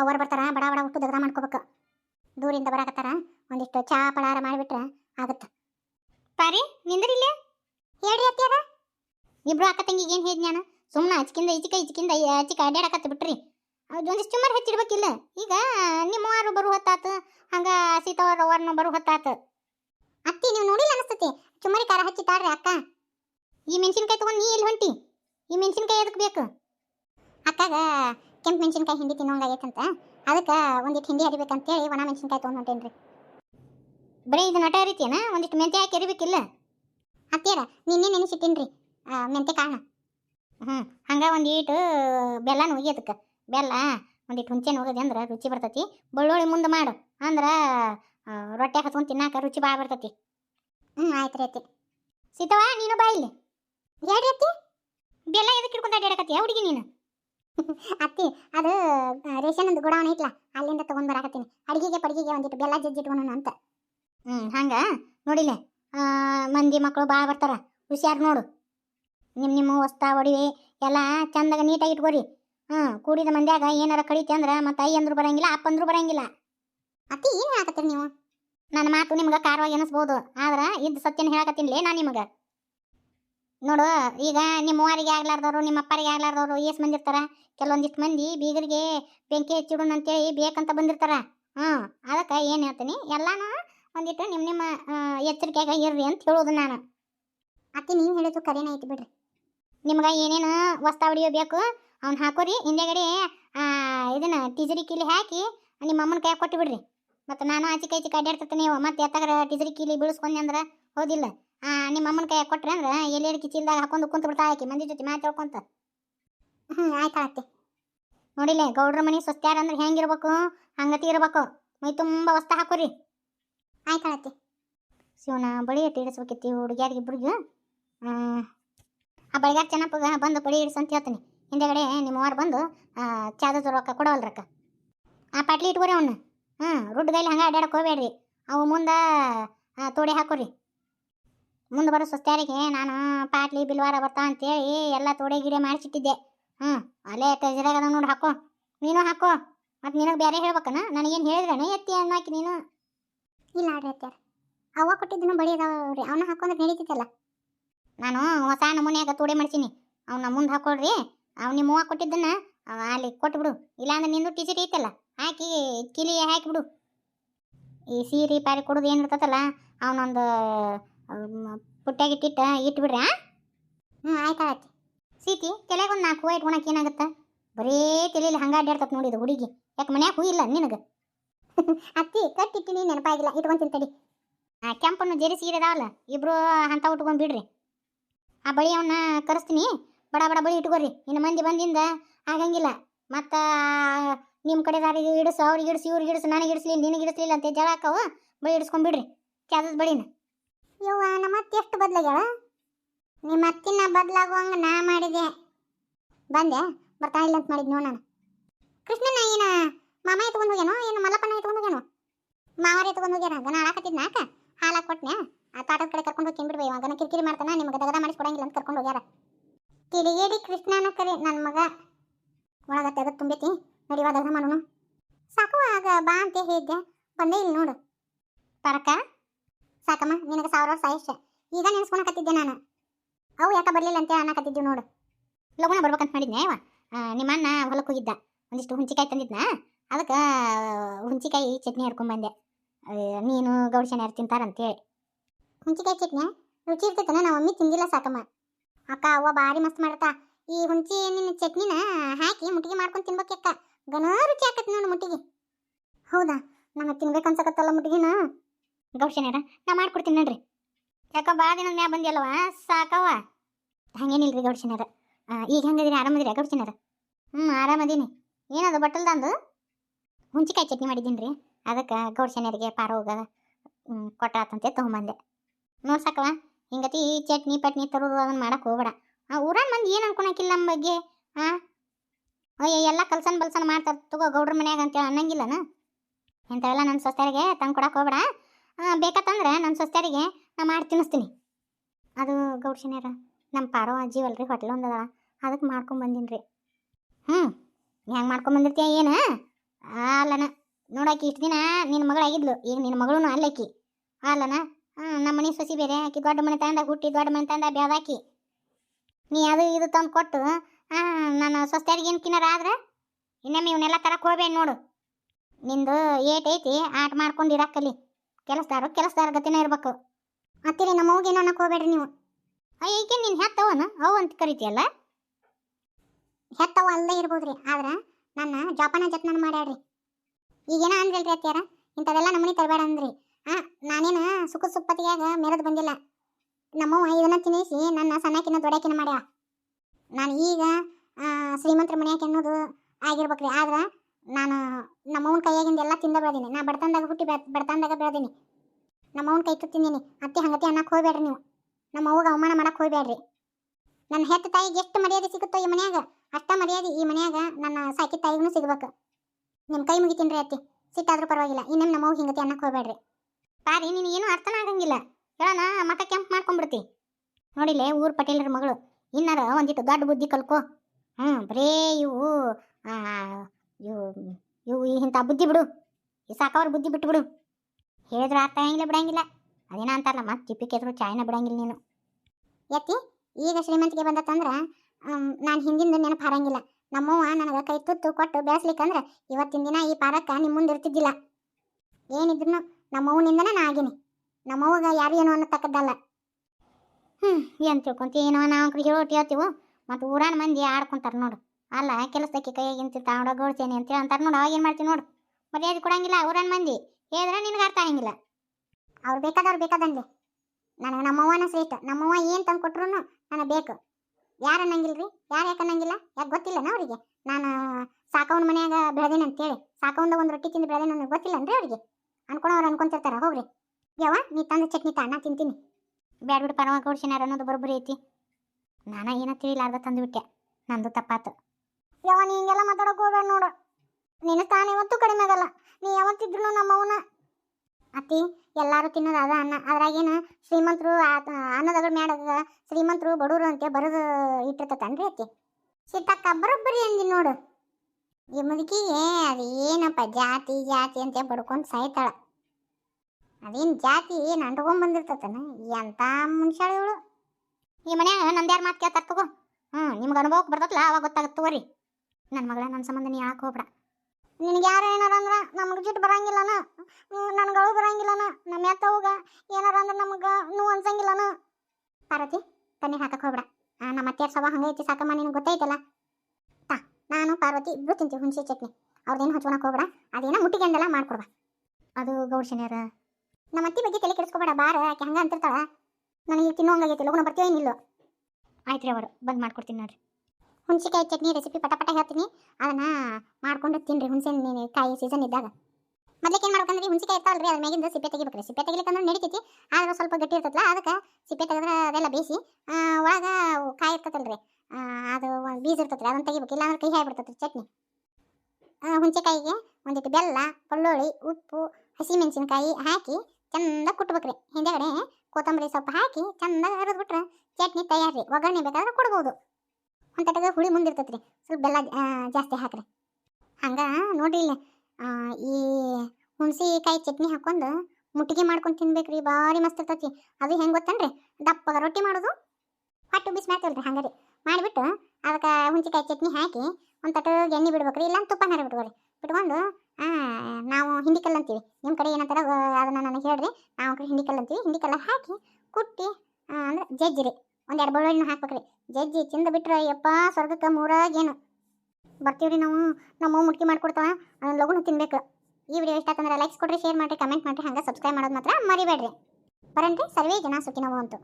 ಅವ್ರು ಬರ್ತಾರ, ಬಡ ಬಡ ಹುಟ್ಟು ದಗದ ಮಾಡ್ಕೋಬೇಕು. ದೂರಿಂದ ಬರಾಕತ್ತಾರ, ಒಂದಿಷ್ಟು ಚಾ ಪಳಾರ ಮಾಡಿಬಿಟ್ರೆ ಆಗತ್ತ. ಪಾರಿ ನಿಂದ್ರಿಲ್ಲ ಹೇಳ್ರಿ ಅತ್ಯಾರ ಇಬ್ರು ಅಕ್ಕ ತಂಗಿಗೆ ಏನು ಹೇಳಿದ್ ನಾನು ಸುಮ್ಮನೆ ಹಚ್ಕಿಂದ ಈಚಿಕ ಈಚಿಕಿಂದ ಆಚಿಕ ಅಡ್ಡಾಡಕತ್ತ ಬಿಟ್ರಿ. ಒಂದಿಷ್ಟು ಚುಮ್ಮರ್ ಹಚ್ಚಿಡ್ಬೇಕಿಲ್ಲ ಈಗ ನಿಮ್ಮವಾರು ಬರು ಹೊತ್ತಾತು, ಹಂಗ ಸೀತವ್ರವ್ರನ್ನು ಬರು ಹೊತ್ತಾತು. ಅತ್ತಿ, ನೀವು ನೋಡಿಲ್ಲ ಅನಿಸ್ತತಿ? ಚುಮ್ಮರಿ ಖಾರ ಹಚ್ಚಿ ತಾಳ್ರಿ ಅಕ್ಕ. ಈ ಮೆಣಸಿನ್ಕಾಯಿ ತೊಗೊಂಡು ನೀ ಎಲ್ಲಿ ಹೊಂಟಿ? ಈ ಮೆಣಸಿನ್ಕಾಯಿ ಎದಕ್ಕೆ ಬೇಕು? ಅಕ್ಕಾಗ ಕೆಂಪು ಮೆಣಸಿನ್ಕಾಯಿ ಹಿಂಡಿ ತಿನ್ನೋಂಗಾಗೈತಂತ ಅದಕ್ಕೆ ಒಂದಿಟ್ಟು ಹಿಂಡಿ ಹರಿಬೇಕಂತೇಳಿ ಒಣ ಮೆಣಸಿನ್ಕಾಯಿ ತೊಗೊಂಡು ಹೊಂಟೇನ್ರಿ. ಬರೀ ಇದು ನಟ ರೀತಿಯನ? ಒಂದಿಷ್ಟು ಮೆಂತೆ ಹಾಕಿ ಎರಿಬೇಕಿಲ್ಲ ಅತ್ತಿಯರ ನಿನ್ನೆ ನೆನೆಸಿಟ್ಟಿನ್ರಿ ಮೆಂತೆ ಕಾರಣ ಹ್ಞೂ ಹಂಗೆ ಒಂದೀಟು ಬೆಲ್ಲನ ನುಗ್ಗಿಯದಕ್ಕೆ ಬೆಲ್ಲ ಒಂದಿಟ್ಟು ಹುಂಚೆನ ಹೋಗೋದು ಅಂದ್ರೆ ರುಚಿ ಬರ್ತೈತಿ. ಬೆಳ್ಳುಳ್ಳಿ ಮುಂದೆ ಮಾಡು, ಅಂದ್ರೆ ರೊಟ್ಟೆ ಹಚ್ಕೊಂಡು ತಿನ್ನಾಕ ರುಚಿ ಭಾಳ ಬರ್ತೈತಿ. ಹ್ಞೂ ಆಯ್ತು ರೀ ಅತ್ತಿ. ಸೀತವ ನೀನು ಬಾ ಇಲ್ಲಿ. ಹೇಳ್ರಿ ಅತ್ತಿ? ಬೆಲ್ಲ ಎದಕ್ಕೆ ಹಿಡ್ಕೊಂಡು ಅಡ್ಡಾಡಕತ್ತೀಯ ಹುಡುಗಿ ನೀನು? ಅತ್ತಿ ಅದು ರೇಷನ್ ಒಂದು ಗೋಡೌನ್ ಐತ್ಲ ಅಲ್ಲಿಂದ ತಗೊಂಡ್ ಬರಾಕತ್ತೀನಿ. ಅಡಿಗೆಗೆ ಪಡಿಗೆಗೆ ಒಂದಿಟ್ಟು ಬೆಲ್ಲ ಜಜ್ಜಿಟ್ಕೊಳೋಣ ಅಂತ. ಹ್ಮ್ ಹಂಗ? ನೋಡಿಲೆ ಮಂದಿ ಮಕ್ಕಳು ಭಾಳ ಬರ್ತಾರ. ಹುಷಾರು ನೋಡು. ನಿಮ್ಮ ನಿಮ್ಮ ಹೊಸ್ತಾ ಒಡಿವೆ ಎಲ್ಲ ಚಂದಾಗ ನೀಟಾಗಿ ಇಟ್ಕೋರಿ. ಹ್ಞೂ ಕೂಡಿದ ಮಂದ್ಯಾಗ ಏನಾರ ಕಡಿತಿ ಅಂದ್ರ ಮತ್ತೆ ಐ ಅಂದ್ರು ಬರಂಗಿಲ್ಲ ಅಪ್ಪ ಅಂದ್ರು ಬರಂಗಿಲ್ಲ. ಅತ್ತಿ ಏನು ಹೇಳಕತ್ತೀರಿ ನೀವು? ನನ್ನ ಮಾತು ನಿಮ್ಗೆ ಕಾರವಾಗಿ ಅನಿಸ್ಬೋದು ಆದ್ರೆ ಇದ್ದು ಸತ್ಯನ ಹೇಳಕತ್ತೀನಿ ನಾನು ನಿಮಗೆ. ನೋಡು, ಈಗ ನಿಮ್ಮ ಮೂವರಿಗೆ ಆಗ್ಲಾರ್ದವ್ರು ನಿಮ್ಮ ಅಪ್ಪರಿಗೆ ಆಗ್ಲಾರ್ದವ್ರು ಏಸ್ ಬಂದಿರ್ತಾರ ಕೆಲವೊಂದಿಷ್ಟು ಮಂದಿ ಬೀಗರಿಗೆ ಬೆಂಕಿ ಹಚ್ಚಿಡೋಣ ಅಂತೇಳಿ ಬೇಕಂತ ಬಂದಿರ್ತಾರ. ಹ್ಞೂ ಅದಕ್ಕೆ ಏನು ಹೇಳ್ತೀನಿ? ಎಲ್ಲಾನು ಒಂದಿಟ್ಟು ನಿಮ್ಮ ನಿಮ್ಮ ಎಚ್ಚರಿಕೆಯಾಗ ಇರ್ರಿ ಅಂತ ಹೇಳೋದು ನಾನು. ಅತ್ತೆ, ನೀವು ಹೇಳೋದು ಕರೆನೇ ಐತಿ ಬಿಡ್ರಿ. ನಿಮ್ಗೆ ಏನೇನು ವಸ್ತಾ ಹೊಡಿಯೋ ಬೇಕು, ಅವ್ನು ಹಾಕೋರಿ. ಹಿಂದೆಗಡೆ ಇದನ್ನ ಟಿಜರಿ ಕೀಲಿ ಹಾಕಿ ನಿಮ್ಮ ಅಮ್ಮನ ಕೈ ಕೊಟ್ಟು ಬಿಡ್ರಿ ಮತ್ತು ನಾನು ಆಚೆ ಕೈಚಿ ಅಡ್ಡಾಡ್ತಿರ್ತೀನಿ ನೀವು ಮತ್ತೆ ಎತ್ತಾಗ ಟಿಜರಿ ಕೀಲಿ ಬೀಳಿಸ್ಕೊಂಡೆ ಅಂದ್ರೆ ಹೌದಿಲ್ಲ. ನಿಮ್ಮ ಅಮ್ಮನ ಕೈಯಾಗ ಕೊಟ್ರೆ ಅಂದ್ರೆ ಎಲ್ಲಿ ಕಿಚಿಲ್ದಾಗ ಹಾಕೊಂಡು ಕುಂತು ಬಿಡ್ತಾ ಆಕಿ ಮಂದಿ ಜೊತೆ ಮಾತು ಹೇಳ್ಕೊಂತ. ಹ್ಞೂ ಆಯ್ತು ನೋಡಿಲ್ಲ ಗೌಡ್ರ ಮನೆ ಸ್ವಸ್ತ್ಯಾರ ಅಂದ್ರೆ ಹೆಂಗಿರ್ಬೇಕು ಹಂಗತಿ ಇರ್ಬೇಕು. ಮೈ ತುಂಬ ವಸ್ತ ಹಾಕೋರಿ. ಆಯ್ತು ಆಯ್ತು ಶಿವನ ಬಳಿ ಇಡಿಸ್ಬೇಕಿತ್ತು ಹುಡುಗಿಯಾರಿಗೆ ಇಬ್ರಿಗೆ. ಆ ಬಳಿಗಾರ ಚೆನ್ನಪ್ಪಗ ಬಂದು ಬಳಿ ಇಡಿಸು ಅಂತ ಹೇಳ್ತೀನಿ. ಹಿಂದೆಗಡೆ ನಿಮ್ಮ ಅವ್ರು ಬಂದು ಆ, ಚಾದ ರೊಕ್ಕ ಕೊಡವಲ್ರಕ್ಕ ಆ ಪಾಟ್ಲಿ ಇಟ್ಕೋರಿ ಅವನ್ನ ಹ್ಞೂ ರುಡ್ಗೈಲಿ ಹಂಗೆ ಅಡ್ಡಾಡಕ್ಕೆ ಹೋಗ್ಬೇಡ್ರಿ ಅವು ಮುಂದೆ ತೋಡಿ ಹಾಕೋರಿ. ಮುಂದೆ ಬರೋ ಸ್ವಸ್ತ್ಯಾರಿಗೆ ನಾನು ಪಾಟ್ಲಿ ಬಿಲ್ವಾರ ಬರ್ತಾ ಅಂತೇಳಿ ಎಲ್ಲ ತೋಡೆ ಗಿಡೆ ಮಾಡಿಸಿಟ್ಟಿದ್ದೆ. ಹ್ಞೂ ಅಲ್ಲೇ ಟಜರಾಗ ಅದ ನೋಡಿ ಹಾಕೋ. ನೀನು ಹಾಕೋ. ಮತ್ತು ನಿನಗೆ ಬೇರೆ ಹೇಳ್ಬೇಕನ? ನನಗೇನು ಹೇಳಿದ್ರೇನೆ? ಎತ್ತಿ ಹಾಕಿ ನೀನು. ಇಲ್ಲ ಆಡ್ರಿ ಅತ್ಯಾರ ಅವ್ವ ಕೊಟ್ಟಿದ್ದನ್ನು ಬಡಿ ಅದಾವ್ರಿ ಅವನ್ನ ಹಾಕೊಂಡ್ರೆ ನಡೀತಿತ್ತಲ್ಲ ನಾನು ಹೊಸ ನಮೂನ್ಯಾಗ ತೋಡೆ ಮಾಡ್ಸೀನಿ. ಅವನ್ನ ಮುಂದೆ ಹಾಕೊಳ್ರಿ. ಅವ್ನು ನಿಮ್ಮ ಹೂವು ಕೊಟ್ಟಿದ್ದನ್ನ ಅವ ಅಲ್ಲಿ ಕೊಟ್ಬಿಡು ಇಲ್ಲಾಂದ್ರೆ ನಿಂದು ಟೀಚರ್ ಐತಲ್ಲ? ಹಾಕಿ ಕಿಲಿ ಹಾಕಿಬಿಡು ಈ ಸೀರೆ ಪಾರಿ ಕೊಡೋದು ಏನು ಇರ್ತದಲ್ಲ ಅವನೊಂದು ಪುಟ್ಟಾಗಿ ಇಟ್ಟಿಟ್ಟು, ಇಟ್ಬಿಡ್ರಿ ಹ್ಞೂ ಆಯ್ತು ಆಯ್ತು. ಸೀತಿ ಒಂದು ನಾಲ್ಕು ಹೂವು ಇಟ್ಕೊಳಕ್ಕೆ ಏನಾಗುತ್ತೆ? ಬರೇ ತಲೆಯಲ್ಲಿ ಹಂಗೆ ಅಡ್ಡಾಡ್ತತ್ ನೋಡಿದ ಹುಡುಗಿ. ಯಾಕೆ ಮನ್ಯಾಗ ಹೂ ಇಲ್ಲ ನಿನಗೆ? ಅತ್ತಿ, ಕಟ್ಟಿಟ್ಟಿನಿ, ನೆನಪಾಗಿಲ್ಲ. ಇಟ್ಕೊಂತೀನಿ ತಡಿ ಆ ಕೆಂಪನ್ನು ಜೇರಿ ಸೀರೆ ಅದಾವಲ್ಲ, ಇಬ್ರು ಅಂತ ಉಟ್ಕೊಂಡು ಬಿಡ್ರಿ. ಆ ಬಳಿ ಅವನ್ನ ಕರೆಸ್ತೀನಿ. ಬಡ ಬಡ ಬಳಿ ಇಟ್ಕೋರಿ. ಇನ್ನು ಮಂದಿ ಬಂದಿಂದ ಆಗಂಗಿಲ್ಲ. ಮತ್ತು ನಿಮ್ಮ ಕಡೆ ದಾರಿಗೆ ಇಡಿಸು ಅವ್ರಿಗೆ ಇಡಿಸು ಇವ್ರಿಗೆ ಇಡಿಸು ನನಗೆ ಇಡಿಸ್ಲಿ ನಿನಗೆ ಇಡಿಸ್ಲಿಲ್ಲ ಅಂತ ಜಗಳ ಬಳಿ ಇಡಿಸ್ಕೊಂಡ್ಬಿಡ್ರಿ ಕ್ಯಾದದ ಬಳಿನ. ಯವ್ವ, ನಮ್ಮ ಅತ್ತೆ ಎಷ್ಟು ಬದಲಾಗ್ಯಾಳ? ನಿಮ್ಮ ಅತ್ತಿನ ಬದಲಾಗುವಂಗ ನಾ ಮಾಡಿದೆ. ಬಂದೆ ಬರ್ತಾ ಇಲ್ಲ ಅಂತ ಮಾಡಿದ್ ನೋ ನಾನು. ಕೃಷ್ಣನ ಏನ ಮಾಮ ಎತ್ಕೊಂಡು ಹೋಗ್ಯಾನೋ, ಏನು ಮಲ್ಲಪ್ಪನ ಎತ್ಕೊಂಡು ಹೋಗ್ಯಾನೋ? ಮಾವರ ಎತ್ಕೊಂಡು ಹೋಗ್ಯಾನ ಗನ ಆಳಕತ್ತಿದ್ನ ನಾಕ ಹಾಲ ಕೊಟ್ನೆ ಆ ತಾಟದ ಕಡೆ ಕರ್ಕೊಂಡು ಹೋಗಿ ತಿಂಬಿಡ್ಬೇ ಗನ ಕಿರಿಕಿರಿ ಮಾಡ್ತಾನ, ನಿಮಗೆ ದಗದ ಮಾಡಿಸಿ ಕೊಡಂಗಿಲ್ಲ ಅಂತ ಕರ್ಕೊಂಡು ಹೋಗ್ಯಾರ. ತಿರುಗೇಡಿ ಕೃಷ್ಣನ ಕರೆ ನನ್ನ ಮಗ. ಒಳಗ ತೆಗೆದು ತುಂಬೈತಿ ನಡಿವಾ ದಗದ ಮಾಡೋಣ. ಸಾಕು ಆಗ, ಬಾ ಅಂತ ಹೇಳಿದ್ದೆ ಬಂದೇ ಇಲ್ಲಿ ನೋಡು. ಪರಕ? ಸಾಕಮ್ಮ, ನಿನಗೆ ಸಾವಿರ ವರ್ಷ ಆಯುಷ್ಯ ಈಗ ನೆನೆಸ್ಕೊಳಕತ್ತಿದ್ದೆ ನಾನು. ಅವು ಯಾಕೆ ಬರಲಿಲ್ಲ ಅಂತ ಅನ್ನಕತ್ತಿದ್ದೀವಿ ನೋಡು. ಲಗುಣ ಬರ್ಬೇಕಂತ ಮಾಡಿದ್ನೆ ನಿಮ್ಮ ಅಣ್ಣ ಹೊಲಕ್ಕೆ ಹೋಗಿದ್ದ. ಒಂದಿಷ್ಟು ಹುಂಚಿಕಾಯಿ ತಂದಿದ್ನ. ಅದಕ್ಕೆ ಹುಂಚಿಕಾಯಿ ಚಟ್ನಿ ಹರ್ಕೊಂಬಂದೆ. ನೀನು ಗೌಡಶನ ಯಾರು ತಿಂತಾರಂತೇಳಿ. ಹುಂಚಿಕಾಯಿ ಚಟ್ನಿ? ರುಚಿ ಇರ್ತೈತನ ನಾವು ಮಮ್ಮಿ ತಿಂದಿಲ್ಲ ಸಾಕಮ್ಮ. ಅಕ್ಕ, ಅವ್ವ ಭಾರಿ ಮಸ್ತ್ ಮಾಡ್ತಾ ಈ ಹುಂಚಿ ನಿನ್ನ ಚಟ್ನಿನ ಹಾಕಿ ಮುಟ್ಟಿಗೆ ಮಾಡ್ಕೊಂಡು ತಿನ್ಬೇಕಕ್ಕ ಗನ ರುಚಿ ಆಕತ್ ನೋಡು ಮುಟ್ಟಿಗೆ. ಹೌದಾ? ನಮಗೆ ತಿನ್ಬೇಕು ಮುಟ್ಟಿಗೆನ? ಗೌಡ್ಸನ್ಯಾರ ನಾ ಮಾಡ್ಕೊಡ್ತೀನಿ ನೋಡ್ರಿ. ಯಾಕ ಭಾಳ ದಿನದ ಮ್ಯಾ ಬಂದಿಯಲ್ವ ಸಾಕವ್ವ. ಹಂಗೇನಿಲ್ರಿ ಗೌಡ್ಸನ್ಯಾರ ಈಗ ಹೆಂಗದಿರಿ ಆರಾಮದಿರಿ ಗೌಡ್ಸನ್ಯಾರ ಹ್ಞೂ ಆರಾಮದೀನಿ ಏನದು ಬಟ್ಟಲ್ದಂದು ಹುಂಚಿಕಾಯಿ ಚಟ್ನಿ ಮಾಡಿದ್ದೀನಿ ರೀ ಅದಕ್ಕೆ ಗೌಡ್ಸನ್ಯರಿಗೆ ಪಾರೋಗ ಕೊಟ್ಟಾತಂತೆ ತೊಗೊಂಬಂದೆ. ಸಾಕವ ಹಿಂಗತಿ ಚಟ್ನಿ, ಪಟ್ನಿ ತರೋದು ಅದನ್ನ ಮಾಡಕ್ಕೆ ಹೋಗ್ಬೇಡ. ಊರಾನ ಮಂದಿ ಏನು ಅನ್ಕೊಳಕಿಲ್ಲ ನಮ್ಮ ಬಗ್ಗೆ ಹಾಂ ಅಯ್ಯ, ಎಲ್ಲ ಕಲ್ಸನ್ ಬಲ್ಸನ್ ಮಾಡ್ತಾರೆ. ತಗೋ ಗೌಡ್ರ ಮನ್ಯಾಗ ಅಂತೇಳಿ ಅನ್ನಂಗಿಲ್ಲನ? ಇಂಥವೆಲ್ಲ ನನ್ನ ಸೊಸೆಯರಿಗೆ ತಂದು ಕೊಡಕ್ಕೆ ಹೋಗ್ಬೇಡ. ಆ, ಬೇಕತ್ತಂದ್ರೆ ನನ್ನ ಸೊಸ್ತ್ಯಾರಿಗೆ ನಾ ಮಾಡಿ ತಿನ್ನಿಸ್ತೀನಿ. ಅದು ಗೌಡ್ಶನ್ಯಾರ ನಮ್ಮ ಪಾರೋ ಅಜ್ಜಿವಲ್ರಿ ಹೋಟ್ಲ್ ಒಂದದ ಅದಕ್ಕೆ ಮಾಡ್ಕೊಂಬಂದಿನಿ ರೀ ಹ್ಞೂ ಹೆಂಗೆ ಮಾಡ್ಕೊಂಬಂದಿರ್ತೀಯ ಏನು? ಅಲ್ಲನ. ನೋಡಾಕಿ ಇಷ್ಟು ದಿನ ನಿನ್ನ ಮಗಳಾಗಿದ್ಲು ಈಗ ನಿನ್ನ ಮಗಳೂ ಅಲ್ಲಕ್ಕಿ ಅಲ್ಲನ? ನಮ್ಮ ಮನೆ ಸೊಸಿ ಬೇರೆ. ಆಕಿ ದೊಡ್ಡ ಮನೆ ತಂದ ಹುಟ್ಟಿ ದೊಡ್ಡ ಮನೆ ತಂದ ಬ್ಯಾದಾಕಿ ನೀ ಅದು ಇದು ತಂದು ಕೊಟ್ಟು ನಾನು ಸೊಸ್ತ್ಯಾರಿಗೆ ಏನು ಕಿನ್ನರ ಆದ್ರೆ? ಇನ್ನೊಮ್ಮೆ ಇವನ್ನೆಲ್ಲ ತರಕ್ಕೆ ಹೋಗ್ಬೇಡಿ ನೋಡು. ನಿಂದು ಏಟ್ ಐತಿ ಆಟ ಮಾಡ್ಕೊಂಡು ಇರಾಕಲಿ ಕೆಲಸದಾರು ಕೆಲಸದಾರ ಗತಿನೇ ಇರ್ಬೇಕು. ಅತ್ತಿರಿ ನಮ್ಮ ಅವ್ಗೆ ಅನ್ನಕ್ಕೆ ಹೋಗ್ಬೇಡ್ರಿ ನೀವು? ಈಕೆ ನೀನು ಹೆತ್ತವನ ಅವು ಅಂತ ಕರಿತೀಯಲ್ಲ? ಹೆತ್ತವ ಅಲ್ಲೇ ಇರ್ಬೋದ್ರಿ. ಆದ್ರೆ ನನ್ನ ಜೋಪಾನ ಜತ್ನ ಮಾಡ್ಯಾಡ್ರಿ ಈಗೇನ ಅಂದ್ರಲ್ರಿ ಅತ್ಯಾರ ಇಂಥವೆಲ್ಲ ನಮ್ಮನೆ ತರಬೇಡ ಅಂದ್ರಿ. ಆ, ನಾನೇನು ಸುಖ ಸುಪ್ಪತ್ತಿಯಾಗ ಮೆರೆದು ಬಂದಿಲ್ಲ. ನಮ್ಮವ್ವ ಇದನ್ನ ತಿನ್ನಿಸಿ ನನ್ನ ಸಣ್ಣಕಿನ ದೊಡಕಿನ ಮಾಡ್ಯಾ ನಾನು ಈಗ ಶ್ರೀಮಂತರ ಮನೆಯಾಕೆ ಅನ್ನೋದು ಆಗಿರ್ಬೇಕ್ರಿ. ಆದ್ರೆ ನಾನು ನಮ್ಮವನ ಕೈಯಾಗಿಂದ ಎಲ್ಲ ತಿಂದ ಬೆಳೆದೀನಿ. ನಾ ಬಡತನದಾಗ ಹುಟ್ಟಿ ಬಡತನದಾಗ ಬೆಳೆದೀನಿ. ನಮ್ಮವನ ಕೈ ತುತ್ತಿದ್ದೀನಿ ಅತ್ತಿ ಹಂಗತಿ ಅನ್ನಕ್ಕೆ ಹೋಗ್ಬೇಡ್ರಿ ನೀವು. ನಮ್ಮ ಅವಮಾನ ಮಾಡಕ್ಕೆ ಹೋಗ್ಬೇಡ್ರಿ. ನನ್ನ ಹೆತ್ತ ತಾಯಿಗೆ ಎಷ್ಟು ಮರ್ಯಾದೆ ಸಿಗುತ್ತೋ ಈ ಮನ್ಯಾಗ, ಅಷ್ಟ ಮರ್ಯಾದೆ ಈ ಮನ್ಯಾಗ ನನ್ನ ಸಾಕಿ ತಾಯಿಗೂ ಸಿಗ್ಬೇಕು. ನಿಮ್ಮ ಕೈ ಮುಗಿತೀನಿ ಅತ್ತಿ. ಸಿಟ್ಟಾದ್ರೂ ಪರವಾಗಿಲ್ಲ. ಇನ್ನೇನು ನಮ್ಮ ಹಿಂಗತಿ ಅನ್ನಕ್ಕೆ ಹೋಗ್ಬೇಡ್ರಿ. ಪಾರಿ ನೀನು ಏನು ಅರ್ಥನ ಆಗಂಗಿಲ್ಲ. ಹೇಳೋಣ ಮತ ಕೆಂಪು ಮಾಡ್ಕೊಂಡ್ಬಿಡ್ತಿ ನೋಡಿಲೆ, ಊರು ಪಟೇಲರ ಮಗಳು. ಇನ್ನಾರ ಒಂದಿಟ್ಟು ದೊಡ್ಡ ಬುದ್ಧಿ ಕಲ್ಕೋ. ಹ್ಞೂ ಬರೇ ಇವು ಇವು ಇವು ಇಂಥ ಬುದ್ಧಿ ಬಿಡು. ಈ ಸಾಕವ್ರ ಬುದ್ಧಿ ಬಿಟ್ಟು ಬಿಡು ಹೇಳಿದ್ರೆ ಅರ್ಥ ಆಗಂಗಿಲ್ಲ ಬಿಡಂಗಿಲ್ಲ. ಅದೇನ ಅಂತಾರಲ್ಲ ಮತ್ತೆ ತಿಪ್ಪಿಗೆ ಎದ್ರು ಚಾಯ್ನ ಬಿಡಂಗಿಲ್ಲ ನೀನು. ಎತ್ತಿ ಈಗ ಶ್ರೀಮಂತಿಗೆ ಬಂದತ್ತಂದ್ರೆ ನಾನು ಹಿಂದಿಂದ ನೆನಪು ಹಾರಂಗಿಲ್ಲ. ನಮ್ಮವ್ವ ನನಗೆ ಕೈ ತುತ್ತು ಕೊಟ್ಟು ಬೆಳೆಸ್ಲಿಕ್ಕಂದ್ರೆ ಇವತ್ತಿನ ದಿನ ಈ ಪಾರಕ್ಕ ನಿಮ್ಮ ಮುಂದೆ ಇರ್ತಿದ್ದಿಲ್ಲ. ಏನಿದ್ರು ನಮ್ಮವ್ವನಿಂದನೇ ನಾ ಆಗೀನಿ. ನಮ್ಮವ್ವಗ ಯಾರು ಏನು ಅನ್ನತಕ್ಕದ್ದಲ್ಲ. ಹ್ಞೂ ಏನು ತಿಳ್ಕೊಂತಿ, ಏನೋ ನಾವು ಹೇಳಿ ಹೇಳ್ತೀವೋ? ಮತ್ತು ಊರಾನ ಮಂದಿ ಆಡ್ಕೊಂತಾರೆ ನೋಡು. ಅಲ್ಲ, ಕೆಲಸಕ್ಕೆ ಕೈಯಾಗಿ ನಿಂತಿರ್ತ ಅವಡ ಗೋಳ್ಸೇನೆ ಅಂತ ಅಂತಾರೆ. ನೋಡು, ಅವಾಗ ಏನು ಮಾಡ್ತೀನಿ ನೋಡು. ಮರ್ಯಾದೆ ಕೊಡಂಗಿಲ್ಲ, ಊರನ್ ಮಂದಿ. ಹೇಳಿದ್ರೆ ನಿನಗೆ ಅರ್ಥ ಆಗಂಗಿಲ್ಲ. ಅವ್ರು ಬೇಕಾದವ್ರು ಬೇಕಾದಂಗೆ. ನನಗೆ ನಮ್ಮವ್ವನ ಶ್ರೇಷ್ಠ. ನಮ್ಮವ್ವ ಏನು ತಂದು ಕೊಟ್ರು ನನಗೆ ಬೇಕು. ಯಾರು ಅನ್ನಂಗಿಲ್ರಿ? ಯಾರು ಯಾಕೆ ಅನ್ನಂಗಿಲ್ಲ? ಯಾಕೆ ಗೊತ್ತಿಲ್ಲನ ಅವರಿಗೆ? ನಾನು ಸಾಕವನ ಮನ್ಯಾಗ ಬೆಳೆದೇನೆ ಅಂತೇಳಿ. ಸಾಕವಂದ ಒಂದು ರೊಟ್ಟಿ ತಿಂದು ಬೆಳೆದೇನೆ ನನಗೆ ಗೊತ್ತಿಲ್ಲನ್ರಿ ಅವ್ರಿಗೆ? ಅನ್ಕೊಳೋರು ಅನ್ಕೊಂತಿರ್ತಾರ, ಹೋಗ್ರಿ. ಯವ್ವ, ನೀ ತಂದ ಚಟ್ನಿ ತಾ, ನಾ ತಿಂತೀನಿ. ಬ್ಯಾಡ ಪರಮ ಕೊಡ್ಸಿನಾರ ಅನ್ನೋದು ಬರೋಬ್ಬರಿ ಐತಿ. ನಾನ ಏನೋ ತಿಳಿಲಾರ್ದ ತಂದುಬಿಟ್ಟೆ ನಂದು ತಪ್ಪಾತು. ಯಾವ ನೀ ಹಿಂಗೆಲ್ಲ ಮಾತಾಡಕ್ ಹೋಗ್ಬೇಡ ನೋಡು. ನಿನ್ನ ತಾನು ಯಾವತ್ತೂ ಕಡಿಮೆ ಆಗಲ್ಲ. ನೀ ಯಾವತ್ತಿದ್ರು ನಮ್ಮವನ ಅತ್ತಿ, ಎಲ್ಲಾರು ತಿನ್ನೋದು ಅದ ಅನ್ನ. ಅದ್ರಾಗೇನು ಶ್ರೀಮಂತರು ಅನ್ನದಗಳ ಮ್ಯಾಡಗ ಶ್ರೀಮಂತರು ಬಡವರು ಅಂತ ಬರೋದು ಇಟ್ಟಿರ್ತತನ್ರಿ ಅತ್ತಿ. ಸೀತಕ್ಕ ಬರೋಬ್ಬರಿ ಅಂದಿ ನೋಡು. ಈ ಮುದುಕಿಗೆ ಅದು ಏನಪ್ಪ ಜಾತಿ ಜಾತಿ ಅಂತ ಬಡ್ಕೊಂಡು ಸಾಯ್ತಾಳ. ಅದೇನು ಜಾತಿ ಏನು ಅಂಟ್ಕೊಂಡ್ ಎಂತ ಮನುಷ್ಯಾಳ ಇವಳು ಈ ಮನ್ಯಾಗ ನಂದ್ಯಾರ ಮಾತು ಕೇಳ್ತಾರ ತಗೋ. ಹ್ಞೂ ನಿಮ್ಗೆ ಅನುಭವಕ್ಕೆ ಬರ್ತದಲ್ಲ ಅವಾಗ ಗೊತ್ತಾಗತ್ತೆ ತಗೋರಿ. ನನ್ನ ಮಗಳ ನನ್ನ ಸಂಬಂಧ ನೀ ಯಾಕೆ ಹೋಗ್ಬೇಡ. ನಿನಗೆ ಯಾರು ಏನಾರ ಅಂದ್ರೆ ನಮಗೆ ಜಿಟ್ಟು ಬರಂಗಿಲ್ಲನ? ನನಗಳು ಬರಂಗಿಲ್ಲನ? ನಮ್ಮ ಎತ್ತವಾಗ ಏನಾರ ಅಂದ್ರೆ ನಮಗೆ ನೂ ಅನ್ಸಂಗಿಲ್ಲನ? ಪಾರ್ವತಿ, ತಣ್ಣೀರು ಹಾಕಕ್ಕೆ ಹೋಗ್ಬೇಡ. ನಮ್ಮ ಅತ್ತೆಯರ್ ಸವ ಹಂಗೈತಿ ಸಾಕಮ್ಮ, ನಿನಗೆ ಗೊತ್ತೈತಲ್ಲ? ತಾ, ನಾನು, ಪಾರ್ವತಿ ಇಬ್ಬರು ತಿಂತೀವಿ ಹುಣಸೆ ಚಟ್ನಿ. ಅವ್ರದ್ದೇನು ಹಚ್ಕೊಳಕ್ಕೆ ಹೋಗ್ಬೇಡ. ಅದೇನೋ ಮುಟ್ಟಿಗೆಂದೆಲ್ಲ ಮಾಡ್ಕೊಡ್ಬಾ ಅದು ಗೌಡ್ಶನ್ಯಾರ ನಮ್ಮ ಅತ್ತಿ ಬಗ್ಗೆ ತಲೆ ಕೆಡಿಸ್ಕೊಬೇಡ, ಬಾರ. ಯಾಕೆ ಹಂಗ ಅಂತಿರ್ತಾಳ? ನನಗೆ ತಿನ್ನೋ ಹಂಗಾಗೈತಿ ಲಗುನ ಬರ್ತೀವೋ ಏನಿಲ್ಲೋ ಆಯ್ತು ರೀ ಅವರು ಬಂದ್ ಮಾಡ್ಕೊಡ್ತೀನಿ ನೋಡ್ರಿ. ಹುಣಸಿಕಾಯಿ ಚಟ್ನಿ ರೆಸಿಪಿ ಪಟ ಪಟ ಹೇಳ್ತೀನಿ. ಅದನ್ನ ಮಾಡ್ಕೊಂಡು ತಿನ್ರಿ. ಹುಣಸೆ ಕಾಯಿ ಸೀಸನ್ ಇದ್ದಾಗ. ಮೊದ್ಲಿಗೆ ಏನು ಮಾಡ್ಬೇಕಂದ್ರೆ? ಹುಣಸಿಕಾಯಿ ಇರ್ತಾವಲ್ರಿ ಅದ್ರ ಮ್ಯಾಗಿಂದ ಸಿಪ್ಪೆ ತೆಗಿಬೇಕ್ರಿ. ಸಿಪ್ಪೆ ತೆಗಿಲಿಕ್ಕಂದ್ರೆ ನಡಿತೈತಿ. ಆದ್ರೆ ಸ್ವಲ್ಪ ಗಟ್ಟಿ ಇರ್ತೈತಲ್ಲ ಅದಕ್ಕೆ ಸಿಪ್ಪೆ ತೆಗೆದ್ರೆ ಅದೆಲ್ಲ ಬೇಯಿಸಿ ಒಳಗ ಕಾಯಿ ಇರ್ತೈತಲ್ರಿ ಅದು ಬೀಜ ಇರ್ತೈತ್ರಿ, ಅದನ್ನ ತೆಗಿಬೇಕು. ಇಲ್ಲಾಂದ್ರೆ ಕೈ ಹಾಯ್ಬಿಡ್ತೈತ್ರಿ ಚಟ್ನಿ. ಹುಣಸೆಕಾಯಿಗೆ ಒಂದಿಟ್ಟು ಬೆಲ್ಲ ಬೆಳ್ಳುಳ್ಳಿ ಉಪ್ಪು, ಹಸಿಮೆಣಸಿನಕಾಯಿ ಹಾಕಿ ಚಂದ ಕುಟ್ಬೇಕ್ರಿ. ಹಿಂದೆಗಡೆ ಕೊತ್ತಂಬರಿ ಸೊಪ್ಪು ಹಾಕಿ ಚಂದ ಅರದ್ಬಿಟ್ರೆ ಚಟ್ನಿ ತಯಾರಿ ಒಗ್ಗರಣೆ ಬೇಕಾದ್ರೆ ಕೊಡ್ಬೋದು. ಒಂದು ತಟಗ ಹುಳಿ ಮುಂದಿರ್ತೈತ್ರಿ ಸ್ವಲ್ಪ ಬೆಲ್ಲ ಜಾಸ್ತಿ ಹಾಕ್ರಿ. ಹಂಗೆ ನೋಡ್ರಿ ಇಲ್ಲಿ ಈ ಹುಣಸಿಕಾಯಿ ಚಟ್ನಿ ಹಾಕೊಂಡು ಮುಟ್ಟಿಗೆ ಮಾಡ್ಕೊಂಡು ತಿನ್ಬೇಕ್ರಿ, ಭಾರಿ ಮಸ್ತ್ ಇರ್ತೈತಿ. ಅದು ಹೆಂಗೆ ಗೊತ್ತನ್ರಿ? ದಪ್ಪಗ ರೊಟ್ಟಿ ಮಾಡೋದು, ಹೊಟ್ಟು ಬಿಸಿ ಮಾಡ್ತೀವಲ್ರಿ ರೀ ಮಾಡಿಬಿಟ್ಟು ಅದಕ್ಕೆ ಹುಣಸಿಕಾಯಿ ಚಟ್ನಿ ಹಾಕಿ ಒಂದು ತಟ ಎಣ್ಣೆ ಬಿಡ್ಬೇಕ್ರಿ ಇಲ್ಲ ತುಪ್ಪ ನರ ಬಿಟ್ಕೊರಿ ಬಿಟ್ಕೊಂಡು ನಾವು ಹಿಂಡಿಕಲ್ಲು ಅಂತೀವಿ. ನಿಮ್ಮ ಕಡೆ ಏನಂತಾರ, ಅದನ್ನು ನನಗೆ ಹೇಳ್ರಿ ನಾವು ಕಡೆ ಅಂತೀವಿ. ಹಿಂಡಿಕಲ್ಲ ಹಾಕಿ ಕುಟ್ಟಿ ಅಂದ್ರೆ ಜಜ್ಜಿರಿ. ಒಂದೆರಡು ಬೆಳ್ಳುಳ್ಳಿನ ಹಾಕ್ಬೇಕ್ರಿ. ಜಜ್ಜಿ ಚಿಂದ ಬಿಟ್ರೆ ಯಪ್ಪ ಸ್ವರ್ಗಕ್ಕೆ ಮೂರಾಗೇನು ಬರ್ತೀವ್ರಿ ನಾವು. ನಮ್ಮ ಮುಟ್ಕಿ ಮಾಡ್ಕೊಡ್ತಾವ ಅದನ್ನ ಲಗುನ ತಿನ್ಬೇಕು. ಈ ವಿಡಿಯೋ ಇಷ್ಟ ಆತಂದ್ರೆ ಲೈಕ್ಸ್ ಕೊಡ್ರಿ ಶೇರ್ ಮಾಡಿರಿ ಕಮೆಂಟ್ ಮಾಡಿರಿ, ಹಂಗೆ ಸಬ್ಸ್ಕ್ರೈಬ್ ಮಾಡೋದು ಮಾತ್ರ ಮರಿಬೇಡ್ರಿ. ಬರನ್ರಿ ಸರ್ವೇ ಜನ ಸುಖಿನವು ಅಂತು